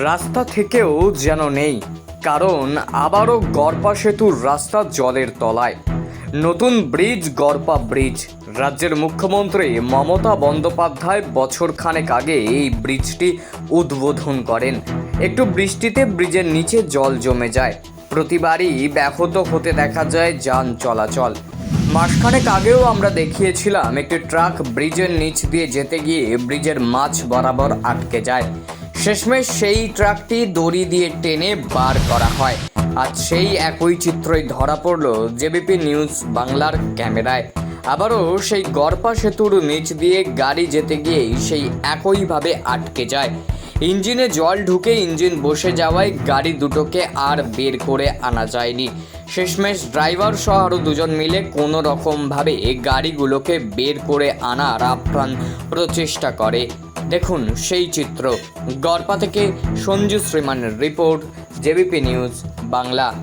রাস্তা থেকেও যেন নেই, কারণ আবারও গড়পা সেতুর রাস্তা জলের তলায়। নতুন ব্রিজ, গড়পা ব্রিজ। রাজ্যের মুখ্যমন্ত্রী মমতা বন্দ্যোপাধ্যায় বছর খানেক আগে এই ব্রিজটি উদ্বোধন করেন। একটু বৃষ্টিতে ব্রিজের নিচে জল জমে যায়। প্রতিবারই ব্যাহত হতে দেখা যায় যান চলাচল। মাসখানেক আগেও আমরা দেখিয়েছিলাম, একটি ট্রাক ব্রিজের নিচ দিয়ে যেতে গিয়ে ব্রিজের মাছ বরাবর আটকে যায়। শেষমেশ সেই ট্রাকটি দড়ি দিয়ে টেনে বার করা হয়। আজ সেই একই চিত্রই ধরা পড়ল জেবিপি নিউজ বাংলার ক্যামেরায়। আবারও সেই গড়পা সেতুর নিচ দিয়ে গাড়ি যেতে গিয়েই সেই একইভাবে আটকে যায়। ইঞ্জিনে জল ঢুকে ইঞ্জিন বসে যাওয়ায় গাড়ি দুটোকে আর বের করে আনা যায়নি। শেষমেশ ড্রাইভার সহ আরও দুজন মিলে কোনো রকমভাবে গাড়িগুলোকে বের করে আনার আপ্রাণ প্রচেষ্টা করে। দেখুন সেই চিত্র। গড়পা থেকে সঞ্জু শ্রীমানের রিপোর্ট জেবিপি নিউজ বাংলা।